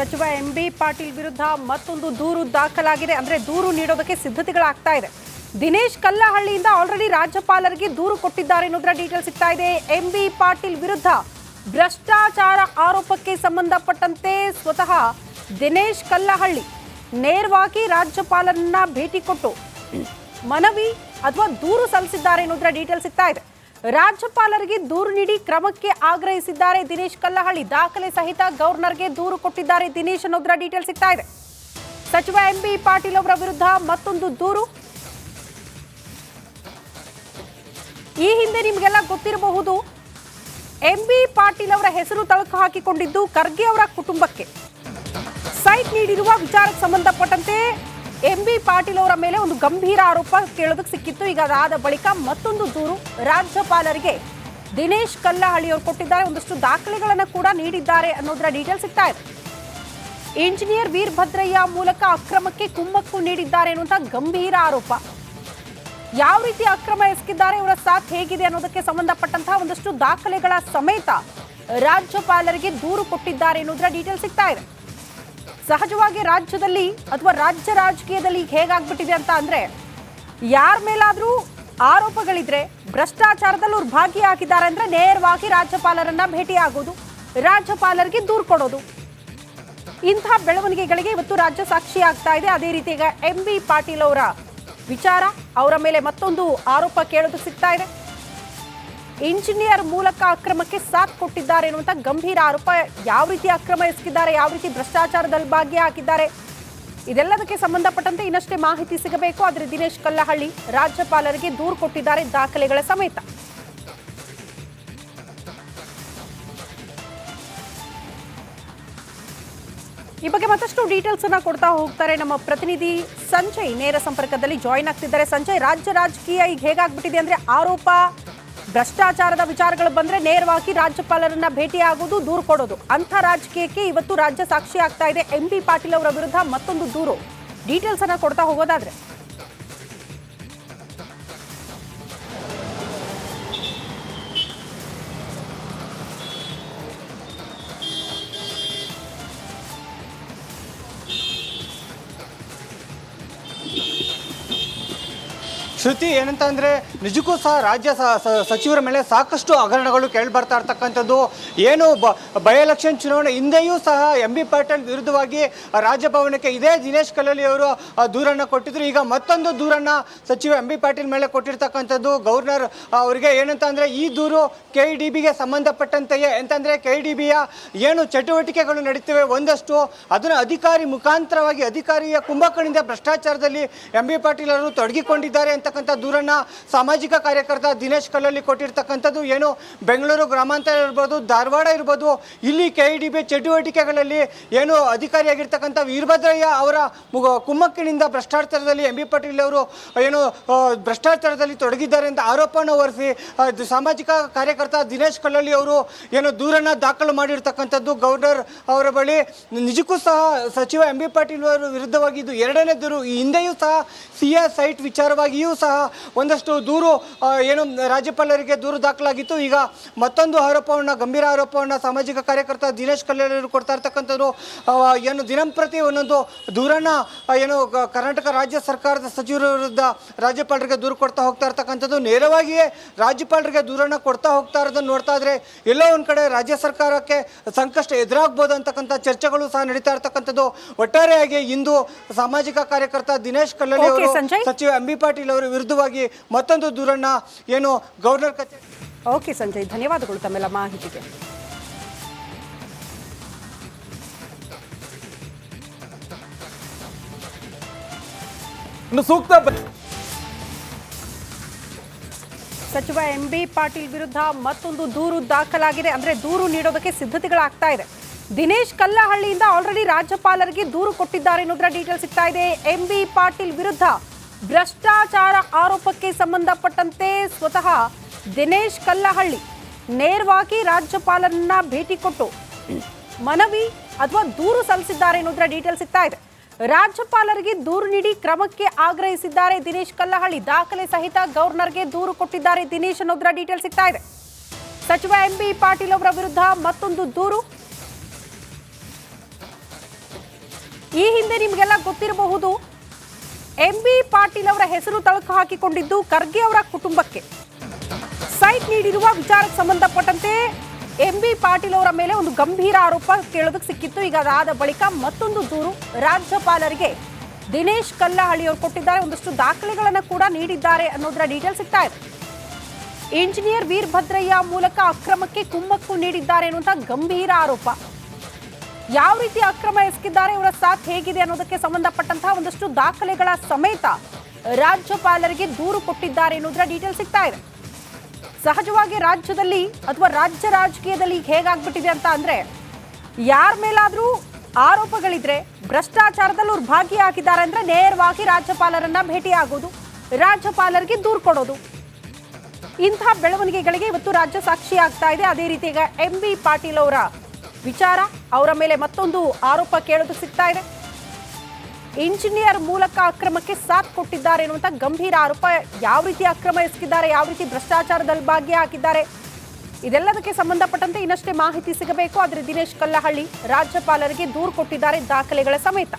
ಸಚಿವ M B Patil ವಿರುದ್ಧ ಮತ್ತೊಂದು ದೂರು ದಾಖಲಾಗಿದೆ. ಅಂದ್ರೆ ದೂರು ನೀಡೋದಕ್ಕೆ ಸಿದ್ಧತೆಗಳಾಗ್ತಾ ಇದೆ. ದಿನೇಶ್ ಕಲ್ಲಹಳ್ಳಿಯಿಂದ ಆಲ್ರೆಡಿ ರಾಜ್ಯಪಾಲರಿಗೆ ದೂರು ಕೊಟ್ಟಿದ್ದಾರೆ ಅನ್ನೋದರ ಡೀಟೇಲ್ ಸಿಗ್ತಾ ಇದೆ. ಎಂ ಬಿ ಪಾಟೀಲ್ ವಿರುದ್ಧ ಭ್ರಷ್ಟಾಚಾರ ಆರೋಪಕ್ಕೆ ಸಂಬಂಧಪಟ್ಟಂತೆ ಸ್ವತಃ ದಿನೇಶ್ ಕಲ್ಲಹಳ್ಳಿ ನೇರವಾಗಿ ರಾಜ್ಯಪಾಲರನ್ನ ಭೇಟಿ ಕೊಟ್ಟು ಮನವಿ ಅಥವಾ ದೂರು ಸಲ್ಲಿಸಿದ್ದಾರೆ ಅನ್ನೋದರ ಡೀಟೇಲ್ ಸಿಗ್ತಾ ಇದೆ. ರಾಜ್ಯಪಾಲರಿಗೆ ದೂರು ನೀಡಿ ಕ್ರಮಕ್ಕೆ ಆಗ್ರಹಿಸಿದ್ದಾರೆ ದಿನೇಶ್ ಕಲ್ಲಹಳ್ಳಿ. ದಾಖಲೆ ಸಹಿತ ಗವರ್ನರ್ಗೆ ದೂರು ಕೊಟ್ಟಿದ್ದಾರೆ ದಿನೇಶ್ ಅನ್ನೋದರ ಡೀಟೇಲ್ ಸಿಗ್ತಾ ಇದೆ. ಸಚಿವ ಎಂ ಬಿ ಪಾಟೀಲ್ ಅವರ ವಿರುದ್ಧ ಮತ್ತೊಂದು ದೂರು. ಈ ಹಿಂದೆ ನಿಮಗೆಲ್ಲ ಗೊತ್ತಿರಬಹುದು, ಎಂ ಬಿ ಪಾಟೀಲ್ ಅವರ ಹೆಸರು ತಳಕು ಹಾಕಿಕೊಂಡಿದ್ದು ಖರ್ಗೆ ಅವರ ಕುಟುಂಬಕ್ಕೆ. ಸೈಟ್ ನೀಡಿರುವ ವಿಚಾರಕ್ಕೆ ಸಂಬಂಧಪಟ್ಟಂತೆ ಎಂ ಬಿ ಪಾಟೀಲ್ ಅವರ ಮೇಲೆ ಒಂದು ಗಂಭೀರ ಆರೋಪ ಕೇಳೋದಕ್ಕೆ ಸಿಕ್ಕಿತ್ತು. ಈಗ ಅದಾದ ಬಳಿಕ ಮತ್ತೊಂದು ದೂರು ರಾಜ್ಯಪಾಲರಿಗೆ. ದಿನೇಶ್ ಕಲ್ಲಹಳ್ಳಿ ಅವರು ಕೊಟ್ಟಿದ್ದಾರೆ. ಒಂದಷ್ಟು ದಾಖಲೆಗಳನ್ನು ಕೂಡ ನೀಡಿದ್ದಾರೆ ಅನ್ನೋದರ ಡೀಟೇಲ್ ಸಿಗ್ತಾ ಇದೆ ಇಂಜಿನಿಯರ್ ವೀರಭದ್ರಯ್ಯ ಮೂಲಕ ಅಕ್ರಮಕ್ಕೆ ಕುಮ್ಮಕ್ಕು ನೀಡಿದ್ದಾರೆ ಅನ್ನುವಂಥ ಗಂಭೀರ ಆರೋಪ. ಯಾವ ರೀತಿ ಅಕ್ರಮ ಎಸಗಿದ್ದಾರೆ, ಇವರ ಸಾಥ್ ಹೇಗಿದೆ ಅನ್ನೋದಕ್ಕೆ ಸಂಬಂಧಪಟ್ಟಂತಹ ಒಂದಷ್ಟು ದಾಖಲೆಗಳ ಸಮೇತ ರಾಜ್ಯಪಾಲರಿಗೆ ದೂರು ಕೊಟ್ಟಿದ್ದಾರೆ ಅನ್ನೋದರ ಡೀಟೇಲ್ ಸಿಗ್ತಾ ಇದೆ ಸಹಜವಾಗಿ ರಾಜ್ಯದಲ್ಲಿ ಅಥವಾ ರಾಜ್ಯ ರಾಜಕೀಯದಲ್ಲಿ ಈಗ ಹೇಗಾಗ್ಬಿಟ್ಟಿದೆ ಅಂತ ಅಂದ್ರೆ, ಯಾರ ಮೇಲಾದ್ರೂ ಆರೋಪಗಳಿದ್ರೆ, ಭ್ರಷ್ಟಾಚಾರದಲ್ಲಿ ಅವ್ರು ಭಾಗಿಯಾಗಿದ್ದಾರೆ ಅಂದ್ರೆ ನೇರವಾಗಿ ರಾಜ್ಯಪಾಲರನ್ನ ಭೇಟಿಯಾಗೋದು, ರಾಜ್ಯಪಾಲರಿಗೆ ದೂರು ಕೊಡೋದು. ಇಂಥ ಬೆಳವಣಿಗೆಗಳಿಗೆ ಇವತ್ತು ರಾಜ್ಯ ಸಾಕ್ಷಿ ಆಗ್ತಾ ಇದೆ. ಅದೇ ರೀತಿ ಈಗ ಎಂ ಪಾಟೀಲ್ ಅವರ ವಿಚಾರ, ಅವರ ಮೇಲೆ ಮತ್ತೊಂದು ಆರೋಪ ಕೇಳೋದು ಸಿಗ್ತಾ ಇದೆ. ಇಂಜಿನಿಯರ್ ಮೂಲಕ ಅಕ್ರಮಕ್ಕೆ ಸಾಥ್ ಕೊಟ್ಟಿದ್ದಾರೆ ಎನ್ನುವಂಥ ಗಂಭೀರ ಆರೋಪ. ಯಾವ ರೀತಿ ಅಕ್ರಮ ಎಸಗಿದ್ದಾರೆ, ಯಾವ ರೀತಿ ಭ್ರಷ್ಟಾಚಾರದಲ್ಲಿ ಭಾಗಿಯಾಗಿದ್ದಾರೆ ಇದೆಲ್ಲದಕ್ಕೆ ಸಂಬಂಧಪಟ್ಟಂತೆ ಇನ್ನಷ್ಟೇ ಮಾಹಿತಿ ಸಿಗಬೇಕು. ಆದರೆ ದಿನೇಶ್ ಕಲ್ಲಹಳ್ಳಿ ರಾಜ್ಯಪಾಲರಿಗೆ ದೂರು ಕೊಟ್ಟಿದ್ದಾರೆ ದಾಖಲೆಗಳ ಸಮೇತ. ಈ ಬಗ್ಗೆ ಮತ್ತಷ್ಟು ಡೀಟೇಲ್ಸ್ ಅನ್ನ ಕೊಡ್ತಾ ಹೋಗ್ತಾರೆ ನಮ್ಮ ಪ್ರತಿನಿಧಿ ಸಂಜಯ್. ನೇರ ಸಂಪರ್ಕದಲ್ಲಿ ಜಾಯಿನ್ ಆಗ್ತಿದ್ದಾರೆ. ಸಂಜಯ್, ರಾಜ್ಯ ರಾಜಕೀಯ ಈಗ ಹೇಗಾಗ್ಬಿಟ್ಟಿದೆ ಅಂದ್ರೆ ಆರೋಪ ಭ್ರಷ್ಟಾಚಾರದ ವಿಚಾರಗಳು ಬಂದ್ರೆ ನೇರವಾಗಿ ರಾಜ್ಯಪಾಲರನ್ನ ಭೇಟಿಯಾಗುವುದು ದೂರು ಕೊಡೋದು. ಅಂಥ ರಾಜಕೀಯಕ್ಕೆ ಇವತ್ತು ರಾಜ್ಯ ಸಾಕ್ಷಿ ಆಗ್ತಾ ಇದೆ. ಎಂ ಬಿ ಪಾಟೀಲ್ ಅವರ ವಿರುದ್ಧ ಮತ್ತೊಂದು ದೂರು. ಡೀಟೇಲ್ಸ್ ಅನ್ನ ಕೊಡ್ತಾ ಹೋಗೋದಾದ್ರೆ. ಶ್ರುತಿ ಏನಂತ ಅಂದರೆ ನಿಜಕ್ಕೂ ಸಹ ರಾಜ್ಯ ಸಚಿವರ ಮೇಲೆ ಸಾಕಷ್ಟು ಹಗರಣಗಳು ಕೇಳಿಬರ್ತಾ ಇರ್ತಕ್ಕಂಥದ್ದು. ಏನು ಬ ಬೈ ಎಲೆಕ್ಷನ್ ಚುನಾವಣೆ ಹಿಂದೆಯೂ ಸಹ ಎಂ ಬಿ ಪಾಟೀಲ್ ವಿರುದ್ಧವಾಗಿ ರಾಜಭವನಕ್ಕೆ ಇದೇ ದಿನೇಶ್ ಕಲ್ಲಲಿ ಅವರು ದೂರನ್ನು ಕೊಟ್ಟಿದ್ರು. ಈಗ ಮತ್ತೊಂದು ದೂರನ್ನು ಸಚಿವ ಎಂ ಬಿ ಪಾಟೀಲ್ ಮೇಲೆ ಕೊಟ್ಟಿರ್ತಕ್ಕಂಥದ್ದು. ಗವರ್ನರ್ ಅವರಿಗೆ ಏನಂತ ಅಂದರೆ ಈ ದೂರು ಕೆ ಡಿ ಬಿಗೆ ಸಂಬಂಧಪಟ್ಟಂತೆಯೇ. ಎಂತಂದರೆ ಕೆ ಡಿ ಬಿಯ ಏನು ಚಟುವಟಿಕೆಗಳು ನಡೀತವೆ ಒಂದಷ್ಟು, ಅದನ್ನು ಅಧಿಕಾರಿ ಮುಖಾಂತರವಾಗಿ ಅಧಿಕಾರಿಯ ಕುಂಭಕಣಿಂದ ಭ್ರಷ್ಟಾಚಾರದಲ್ಲಿ ಎಂ ಬಿ ಪಾಟೀಲ್ ಅವರು ತೊಡಗಿಕೊಂಡಿದ್ದಾರೆ ಅಂತಕ್ಕಂಥ ದೂರನ್ನು ಸಾಮಾಜಿಕ ಕಾರ್ಯಕರ್ತ ದಿನೇಶ್ ಕಲ್ಲಲ್ಲಿ ಕೊಟ್ಟಿರ್ತಕ್ಕಂಥದ್ದು ಏನು? ಬೆಂಗಳೂರು ಗ್ರಾಮಾಂತರ ಇರ್ಬೋದು, ಧಾರವಾಡ ಇರ್ಬೋದು, ಇಲ್ಲಿ ಕೆ ಡಿ ಬಿ ಚಟುವಟಿಕೆಗಳಲ್ಲಿ ಏನು ಅಧಿಕಾರಿಯಾಗಿರ್ತಕ್ಕಂಥ ವೀರಭದ್ರಯ್ಯ ಅವರ ಕುಮ್ಮಕ್ಕಿನಿಂದ ಭ್ರಷ್ಟಾಚಾರದಲ್ಲಿ ಎಂ ಬಿ ಪಾಟೀಲ್ ಅವರು, ಏನು ಭ್ರಷ್ಟಾಚಾರದಲ್ಲಿ ತೊಡಗಿದ್ದಾರೆ ಅಂತ ಆರೋಪವನ್ನು ಹೊರಿಸಿ ಸಾಮಾಜಿಕ ಕಾರ್ಯಕರ್ತ ದಿನೇಶ್ ಕಲ್ಲಳ್ಳಿ ಅವರು ಏನು ದೂರನ್ನು ದಾಖಲು ಮಾಡಿರ್ತಕ್ಕಂಥದ್ದು. ಗವರ್ನರ್ ಅವರ ಬಳಿ ನಿಜಕ್ಕೂ ಸಹ ಸಚಿವ ಎಂ ಬಿ ಪಾಟೀಲ್ ಅವರ ವಿರುದ್ಧವಾಗಿ ಇದು ಎರಡನೇ ದೂರು. ಈ ಹಿಂದೆಯೂ ಸಹ ಸಿ ಎ ಸೈಟ್ ವಿಚಾರವಾಗಿಯೂ ಸಹ ಒಂದಷ್ಟು ದೂರು ಏನು ರಾಜ್ಯಪಾಲರಿಗೆ ದೂರು ದಾಖಲಾಗಿತ್ತು. ಈಗ ಮತ್ತೊಂದು ಆರೋಪವನ್ನು ಗಂಭೀರ ಆರೋಪವನ್ನು ಸಾಮಾಜಿಕ ಕಾರ್ಯಕರ್ತ ದಿನೇಶ್ ಕಲ್ಯಾಣ ಕೊಡ್ತಾ ಇರ್ತಕ್ಕಂಥದ್ದು ಏನು ದಿನಂಪ್ರತಿ ಒಂದೊಂದು ದೂರನ್ನ ಏನು ಕರ್ನಾಟಕ ರಾಜ್ಯ ಸರ್ಕಾರದ ಸಚಿವರ ವಿರುದ್ಧ ರಾಜ್ಯಪಾಲರಿಗೆ ದೂರು ಕೊಡ್ತಾ ಹೋಗ್ತಾ ಇರ್ತಕ್ಕಂಥದ್ದು. ನೇರವಾಗಿಯೇ ರಾಜ್ಯಪಾಲರಿಗೆ ದೂರನ್ನ ಕೊಡ್ತಾ ಹೋಗ್ತಾ ಇರೋದನ್ನು ನೋಡ್ತಾ ಇದ್ರೆ ಎಲ್ಲೋ ಒಂದು ಕಡೆ ರಾಜ್ಯ ಸರ್ಕಾರಕ್ಕೆ ಸಂಕಷ್ಟ ಎದುರಾಗ್ಬೋದು ಅಂತಕ್ಕಂಥ ಚರ್ಚೆಗಳು ಸಹ ನಡೀತಾ ಇರ್ತಕ್ಕಂಥದ್ದು. ಒಟ್ಟಾರೆಯಾಗಿ ಇಂದು ಸಾಮಾಜಿಕ ಕಾರ್ಯಕರ್ತ ದಿನೇಶ್ ಕಲ್ಲಳ್ಳಿ ಅವರು ಸಚಿವ ಎಂ ಬಿ ಪಾಟೀಲ್ ಅವರ ವಿರುದ್ಧವಾಗಿ ಮತ್ತೊಂದು ದೂರನ್ನ ಏನು ಗವರ್ನರ್ ಕಚೇರಿ ಓಕೆ ಸಂಜಯ್ ಧನ್ಯವಾದಗಳು ತಮ್ಮೆಲ್ಲ ಮಾಹಿತಿಗೆ. ಇನ್ನು ಸೂಕ್ತ ಸಚಿವ ಎಂ ಬಿ ಪಾಟೀಲ್ ವಿರುದ್ಧ ಮತ್ತೊಂದು ದೂರು ದಾಖಲಾಗಿದೆ. ಅಂದ್ರೆ ದೂರು ನೀಡೋದಕ್ಕೆ ಸಿದ್ಧತೆಗಳಾಗ್ತಾ ಇದೆ. ದಿನೇಶ್ ಕಲ್ಲಹಳ್ಳಿಯಿಂದ ಆಲ್ರೆಡಿ ರಾಜ್ಯಪಾಲರಿಗೆ ದೂರು ಕೊಟ್ಟಿದ್ದಾರೆ ಅನ್ನೋದರ ಡೀಟೇಲ್ ಸಿಗ್ತಾ ಇದೆ. ಎಂ ಬಿ ಪಾಟೀಲ್ ವಿರುದ್ಧ ಭ್ರಷ್ಟಾಚಾರ ಆರೋಪಕ್ಕೆ ಸಂಬಂಧಪಟ್ಟಂತೆ ಸ್ವತಃ ದಿನೇಶ್ ಕಲ್ಲಹಳ್ಳಿ ನೇರವಾಗಿ ರಾಜ್ಯಪಾಲರನ್ನ ಭೇಟಿ ಕೊಟ್ಟು ಮನವಿ ಅಥವಾ ದೂರು ಸಲ್ಲಿಸಿದ್ದಾರೆ ಅನ್ನೋದರ ಡೀಟೇಲ್ ಸಿಗ್ತಾ ಇದೆ. ರಾಜ್ಯಪಾಲರಿಗೆ ದೂರು ನೀಡಿ ಕ್ರಮಕ್ಕೆ ಆಗ್ರಹಿಸಿದ್ದಾರೆ ದಿನೇಶ್ ಕಲ್ಲಹಳ್ಳಿ. ದಾಖಲೆ ಸಹಿತ ಗವರ್ನರ್ಗೆ ದೂರು ಕೊಟ್ಟಿದ್ದಾರೆ ದಿನೇಶ್ ಅನ್ನೋದರ ಡೀಟೇಲ್ ಸಿಗ್ತಾ ಇದೆ. ಸಚಿವ ಎಂ ಬಿ ಪಾಟೀಲ್ ಅವರ ವಿರುದ್ಧ ಮತ್ತೊಂದು ದೂರು. ಈ ಹಿಂದೆ ನಿಮಗೆಲ್ಲ ಗೊತ್ತಿರಬಹುದು ಎಂ ಬಿ ಪಾಟೀಲ್ ಅವರ ಹೆಸರು ತಳಕು ಹಾಕಿಕೊಂಡಿದ್ದು ಖರ್ಗೆ ಅವರ ಕುಟುಂಬಕ್ಕೆ. ಸೈಟ್ ನೀಡಿರುವ ವಿಚಾರಕ್ಕೆ ಸಂಬಂಧಪಟ್ಟಂತೆ ಎಂ ಬಿ ಪಾಟೀಲ್ ಅವರ ಮೇಲೆ ಒಂದು ಗಂಭೀರ ಆರೋಪ ಕೇಳೋದಕ್ಕೆ ಸಿಕ್ಕಿತ್ತು. ಈಗ ಅದಾದ ಬಳಿಕ ಮತ್ತೊಂದು ದೂರು ರಾಜ್ಯಪಾಲರಿಗೆ ದಿನೇಶ್ ಕಲ್ಲಹಳ್ಳಿ ಅವರು ಕೊಟ್ಟಿದ್ದಾರೆ. ಒಂದಷ್ಟು ದಾಖಲೆಗಳನ್ನು ಕೂಡ ನೀಡಿದ್ದಾರೆ ಅನ್ನೋದರ ಡೀಟೇಲ್ ಸಿಗ್ತಾ ಇದೆ. ಇಂಜಿನಿಯರ್ ವೀರಭದ್ರಯ್ಯ ಮೂಲಕ ಅಕ್ರಮಕ್ಕೆ ಕುಮ್ಮಕ್ಕು ನೀಡಿದ್ದಾರೆ ಅನ್ನುವಂಥ ಗಂಭೀರ ಆರೋಪ. ಯಾವ ರೀತಿ ಅಕ್ರಮ ಎಸಗಿದ್ದಾರೆ, ಇವರ ಸಾಥ್ ಹೇಗಿದೆ ಅನ್ನೋದಕ್ಕೆ ಸಂಬಂಧಪಟ್ಟಂತಹ ಒಂದಷ್ಟು ದಾಖಲೆಗಳ ಸಮೇತ ರಾಜ್ಯಪಾಲರಿಗೆ ದೂರು ಕೊಟ್ಟಿದ್ದಾರೆ ಅನ್ನೋದರ ಡೀಟೇಲ್ ಸಿಗ್ತಾ ಇದೆ. ಸಹಜವಾಗಿ ರಾಜ್ಯದಲ್ಲಿ ಅಥವಾ ರಾಜ್ಯ ರಾಜಕೀಯದಲ್ಲಿ ಈಗ ಹೇಗಾಗ್ಬಿಟ್ಟಿದೆ ಅಂತ ಅಂದ್ರೆ, ಯಾರ ಮೇಲಾದ್ರೂ ಆರೋಪಗಳಿದ್ರೆ ಭ್ರಷ್ಟಾಚಾರದಲ್ಲಿ ಅವ್ರು ಭಾಗಿಯಾಗಿದ್ದಾರೆ ಅಂದ್ರೆ ನೇರವಾಗಿ ರಾಜ್ಯಪಾಲರನ್ನ ಭೇಟಿಯಾಗೋದು, ರಾಜ್ಯಪಾಲರಿಗೆ ದೂರು ಕೊಡೋದು. ಇಂಥ ಬೆಳವಣಿಗೆಗಳಿಗೆ ಇವತ್ತು ರಾಜ್ಯ ಸಾಕ್ಷಿ ಆಗ್ತಾ ಇದೆ. ಅದೇ ರೀತಿ ಈಗ ಎಂ ಬಿ ಪಾಟೀಲ್ ಅವರ ವಿಚಾರ ಅವರ ಮೇಲೆ ಮತ್ತೊಂದು ಆರೋಪ ಕೇಳೋದು ಸಿಗ್ತಾ ಇದೆ. ಇಂಜಿನಿಯರ್ ಮೂಲಕ ಅಕ್ರಮಕ್ಕೆ ಸಾಥ್ ಕೊಟ್ಟಿದ್ದಾರೆ ಎನ್ನುವಂತ ಗಂಭೀರ ಆರೋಪ. ಯಾವ ರೀತಿ ಅಕ್ರಮ ಎಸಗಿದ್ದಾರೆ, ಯಾವ ರೀತಿ ಭ್ರಷ್ಟಾಚಾರದಲ್ಲಿ ಭಾಗಿಯಾಗಿದ್ದಾರೆ, ಇದೆಲ್ಲದಕ್ಕೆ ಸಂಬಂಧಪಟ್ಟಂತೆ ಇನ್ನಷ್ಟೇ ಮಾಹಿತಿ ಸಿಗಬೇಕು. ಆದರೆ ದಿನೇಶ್ ಕಲ್ಲಹಳ್ಳಿ ರಾಜ್ಯಪಾಲರಿಗೆ ದೂರು ಕೊಟ್ಟಿದ್ದಾರೆ ದಾಖಲೆಗಳ ಸಮೇತ.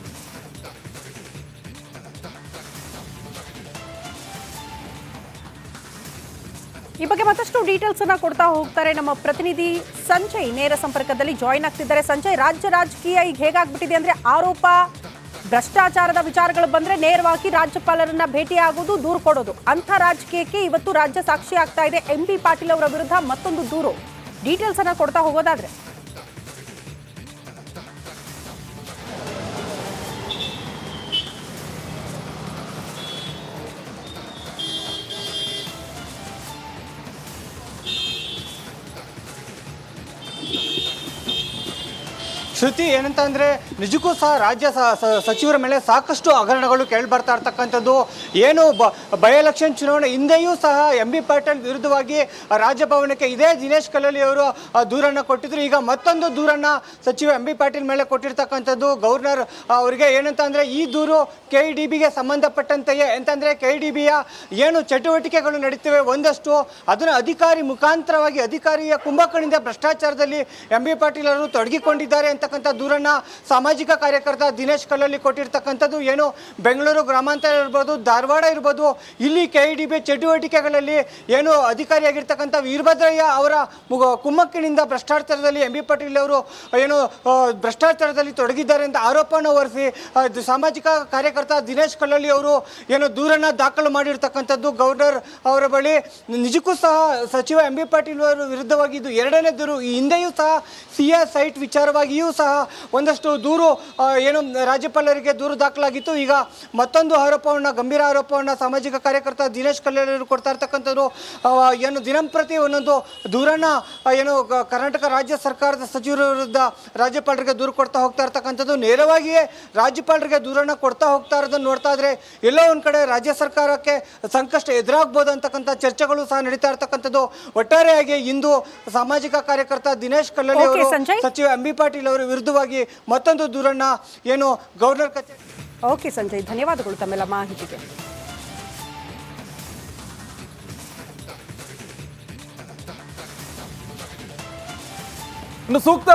ಈ ಬಗ್ಗೆ ಮತ್ತಷ್ಟು ಡೀಟೇಲ್ಸ್ ಅನ್ನ ಕೊಡ್ತಾ ಹೋಗ್ತಾರೆ ನಮ್ಮ ಪ್ರತಿನಿಧಿ ಸಂಜಯ್. ನೇರ ಸಂಪರ್ಕದಲ್ಲಿ ಜಾಯಿನ್ ಆಗ್ತಿದ್ದಾರೆ. ಸಂಜಯ್, ರಾಜ್ಯ ರಾಜಕೀಯ ಈಗ ಹೇಗಾಗ್ಬಿಟ್ಟಿದೆ ಅಂದ್ರೆ ಆರೋಪ, ಭ್ರಷ್ಟಾಚಾರದ ವಿಚಾರಗಳು ಬಂದ್ರೆ ನೇರವಾಗಿ ರಾಜ್ಯಪಾಲರನ್ನ ಭೇಟಿಯಾಗೋದು, ದೂರು ಕೊಡೋದು. ಅಂಥ ರಾಜಕೀಯಕ್ಕೆ ಇವತ್ತು ರಾಜ್ಯ ಸಾಕ್ಷಿ ಆಗ್ತಾ ಇದೆ. ಎಂ ಪಾಟೀಲ್ ಅವರ ವಿರುದ್ಧ ಮತ್ತೊಂದು ದೂರು. ಡೀಟೇಲ್ಸ್ ಅನ್ನ ಕೊಡ್ತಾ ಹೋಗೋದಾದ್ರೆ. ಶ್ರುತಿ ಏನಂತ ಅಂದ್ರೆ ನಿಜಕ್ಕೂ ಸಹ ರಾಜ್ಯ ಸಚಿವರ ಮೇಲೆ ಸಾಕಷ್ಟು ಹಗರಣಗಳು ಕೇಳಿ ಬರ್ತಾ ಇರ್ತಕ್ಕಂಥದ್ದು. ಏನು ಬೈ ಎಲೆಕ್ಷನ್ ಚುನಾವಣೆ ಹಿಂದೆಯೂ ಸಹ ಎಂ ಬಿ ಪಾಟೀಲ್ ವಿರುದ್ಧವಾಗಿ ರಾಜಭವನಕ್ಕೆ ಇದೇ ದಿನೇಶ್ ಕಲ್ಲಳ್ಳಿ ಅವರು ದೂರನ್ನು ಕೊಟ್ಟಿದ್ರು. ಈಗ ಮತ್ತೊಂದು ದೂರನ್ನು ಸಚಿವ ಎಂ ಬಿ ಪಾಟೀಲ್ ಮೇಲೆ ಕೊಟ್ಟಿರ್ತಕ್ಕಂಥದ್ದು ಗವರ್ನರ್ ಅವರಿಗೆ ಏನಂತ ಅಂದರೆ ಈ ದೂರು ಕೆ ಡಿ ಬಿಗೆ ಸಂಬಂಧಪಟ್ಟಂತೆಯೇ. ಎಂತಂದರೆ ಕೆ ಡಿ ಬಿಯ ಏನು ಚಟುವಟಿಕೆಗಳು ನಡೀತವೆ ಒಂದಷ್ಟು. ಅದನ್ನು ಅಧಿಕಾರಿ ಮುಖಾಂತರವಾಗಿ ಅಧಿಕಾರಿಯ ಕುಂಭಕಣಿಂದ ಭ್ರಷ್ಟಾಚಾರದಲ್ಲಿ ಎಂ ಬಿ ಪಾಟೀಲ್ ಅವರು ತೊಡಗಿಕೊಂಡಿದ್ದಾರೆ ಅಂತಕ್ಕಂಥ ದೂರನ್ನ ಸಾಮಾಜಿಕ ಕಾರ್ಯಕರ್ತ ದಿನೇಶ್ ಕಲ್ಲಲ್ಲಿ ಕೊಟ್ಟಿರ್ತಕ್ಕಂಥದ್ದು ಏನು? ಬೆಂಗಳೂರು ಗ್ರಾಮಾಂತರ ಇರ್ಬೋದು, ಧಾರವಾಡ ಇರ್ಬೋದು, ಇಲ್ಲಿ ಕೆ ಡಿ ಬಿ ಚಟುವಟಿಕೆಗಳಲ್ಲಿ ಏನು ಅಧಿಕಾರಿಯಾಗಿರ್ತಕ್ಕಂಥ ವೀರಭದ್ರಯ್ಯ ಅವರ ಕುಮ್ಮಕ್ಕಿನಿಂದ ಭ್ರಷ್ಟಾಚಾರದಲ್ಲಿ ಎಂ ಬಿ ಪಾಟೀಲ್ ಅವರು, ಏನು ಭ್ರಷ್ಟಾಚಾರದಲ್ಲಿ ತೊಡಗಿದ್ದಾರೆ ಅಂತ ಆರೋಪವನ್ನು ಹೊರಿಸಿ ಸಾಮಾಜಿಕ ಕಾರ್ಯಕರ್ತ ದಿನೇಶ್ ಕಲ್ಲಳ್ಳಿ ಅವರು ಏನು ದೂರನ್ನು ದಾಖಲು ಮಾಡಿರ್ತಕ್ಕಂಥದ್ದು. ಗವರ್ನರ್ ಅವರ ಬಳಿ ನಿಜಕ್ಕೂ ಸಹ ಸಚಿವ ಎಂ ಬಿ ಪಾಟೀಲ್ ಅವರ ವಿರುದ್ಧವಾಗಿ ಇದು ಎರಡನೇ ದೂರು. ಈ ಹಿಂದೆಯೂ ಸಹ ಸಿ ಎ ಸೈಟ್ ವಿಚಾರವಾಗಿಯೂ ಸಹ ಒಂದಷ್ಟು ದೂರು ಆ, ಏನು ರಾಜ್ಯಪಾಲರಿಗೆ ದೂರು ದಾಖಲಾಗಿತ್ತು. ಈಗ ಮತ್ತೊಂದು ಆರೋಪವನ್ನು ಗಂಭೀರ ಆರೋಪವನ್ನು ಸಾಮಾಜಿಕ ಕಾರ್ಯಕರ್ತ ದಿನೇಶ್ ಕಲ್ಯಾಣರು ಕೊಡ್ತಾ ಇರ್ತಕ್ಕಂಥದ್ದು ಏನು ದಿನಂಪ್ರತಿ ಒಂದೊಂದು ದೂರನ್ನ ಏನು ಕರ್ನಾಟಕ ರಾಜ್ಯ ಸರ್ಕಾರದ ಸಚಿವರ ವಿರುದ್ಧ ರಾಜ್ಯಪಾಲರಿಗೆ ದೂರು ಕೊಡ್ತಾ ಹೋಗ್ತಾ ಇರ್ತಕ್ಕಂಥದ್ದು. ನೇರವಾಗಿಯೇ ರಾಜ್ಯಪಾಲರಿಗೆ ದೂರನ್ನ ಕೊಡ್ತಾ ಹೋಗ್ತಾ ಇರೋದನ್ನ ನೋಡ್ತಾ ಇದ್ರೆ ಎಲ್ಲೋ ಒಂದು ಕಡೆ ರಾಜ್ಯ ಸರ್ಕಾರಕ್ಕೆ ಸಂಕಷ್ಟ ಎದುರಾಗ್ಬೋದು ಅಂತಕ್ಕಂಥ ಚರ್ಚೆಗಳು ಸಹ ನಡೀತಾ ಇರ್ತಕ್ಕಂಥದ್ದು. ಒಟ್ಟಾರೆಯಾಗಿ ಇಂದು ಸಾಮಾಜಿಕ ಕಾರ್ಯಕರ್ತ ದಿನೇಶ್ ಕಲ್ಲಳ್ಳಿ ಅವರು ಸಚಿವ ಎಂ ಬಿ ಪಾಟೀಲ್ ಅವರ ವಿರುದ್ಧವಾಗಿ ಮತ್ತೊಂದು ದೂರನ್ನ ಏನು ಗವರ್ನರ್ ಕಚೇರಿ. ಓಕೆ ಸಂಜಯ್ ಧನ್ಯವಾದಗಳು ತಮ್ಮೆಲ್ಲ ಮಾಹಿತಿಗೆ. ಇನ್ನು ಸೂಕ್ತ